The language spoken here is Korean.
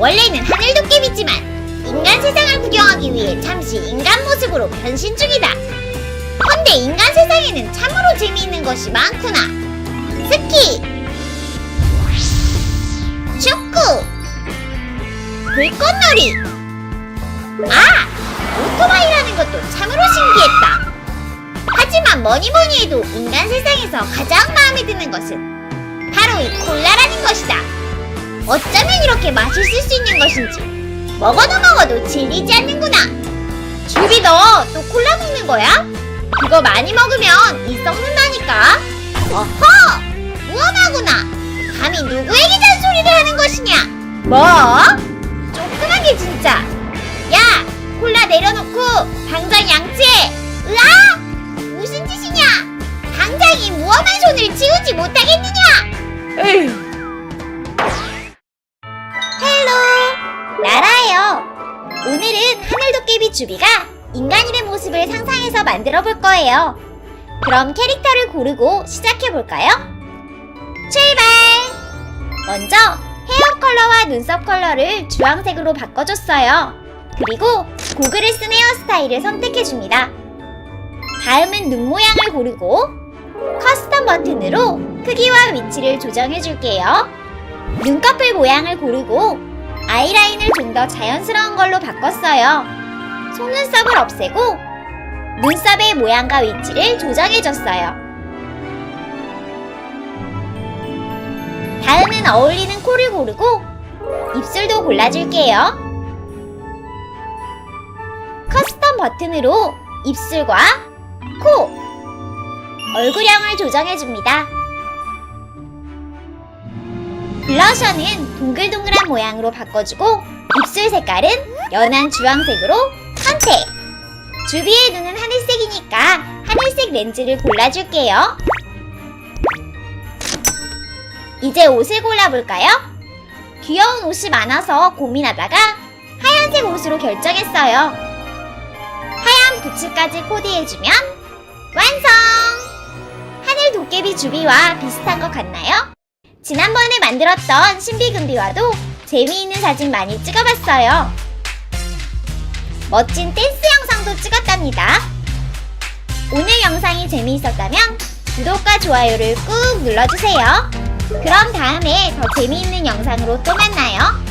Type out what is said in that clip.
원래는 하늘 도깨비지만 인간 세상을 구경하기 위해 잠시 인간 모습으로 변신 중이다. 헌데 인간 세상에는 참으로 재미있는 것이 많구나. 스키, 축구, 불꽃놀이. 아, 오토바이라는 것도 참으로 신기했다. 하지만 뭐니 뭐니 해도 인간 세상에서 가장 마음에 드는 것은 바로 이 콜라라는 것이다. 어쩌면 이렇게 맛있을 수 있는 것인지 먹어도 먹어도 질리지 않는구나. 주비 너 또 콜라 먹는 거야? 그거 많이 먹으면 이 썩는다니까. 어허! 무엄하구나. 감히 누구에게 잔소리를 하는 것이냐? 뭐? 조그맣게 진짜. 야, 콜라 내려놓고 당장 양치해. 으아! 무슨 짓이냐? 당장 이 무엄한 손을 치우지 못하겠느냐? 에휴, 나라예요. 오늘은 하늘도깨비 주비가 인간인의 모습을 상상해서 만들어 볼 거예요. 그럼 캐릭터를 고르고 시작해 볼까요? 출발! 먼저 헤어 컬러와 눈썹 컬러를 주황색으로 바꿔줬어요. 그리고 고글을 쓴 헤어스타일을 선택해 줍니다. 다음은 눈 모양을 고르고 커스텀 버튼으로 크기와 위치를 조정해 줄게요. 눈꺼풀 모양을 고르고 아이라인을 좀 더 자연스러운 걸로 바꿨어요. 속눈썹을 없애고 눈썹의 모양과 위치를 조정해줬어요. 다음은 어울리는 코를 고르고 입술도 골라줄게요. 커스텀 버튼으로 입술과 코, 얼굴형을 조정해줍니다. 블러셔는 동글동글한 모양으로 바꿔주고 입술 색깔은 연한 주황색으로 선택! 주비의 눈은 하늘색이니까 하늘색 렌즈를 골라줄게요. 이제 옷을 골라볼까요? 귀여운 옷이 많아서 고민하다가 하얀색 옷으로 결정했어요. 하얀 부츠까지 코디해주면 완성! 하늘 도깨비 주비와 비슷한 것 같나요? 지난번에 만들었던 신비금비와도 재미있는 사진 많이 찍어봤어요. 멋진 댄스 영상도 찍었답니다. 오늘 영상이 재미있었다면 구독과 좋아요를 꾹 눌러주세요. 그럼 다음에 더 재미있는 영상으로 또 만나요.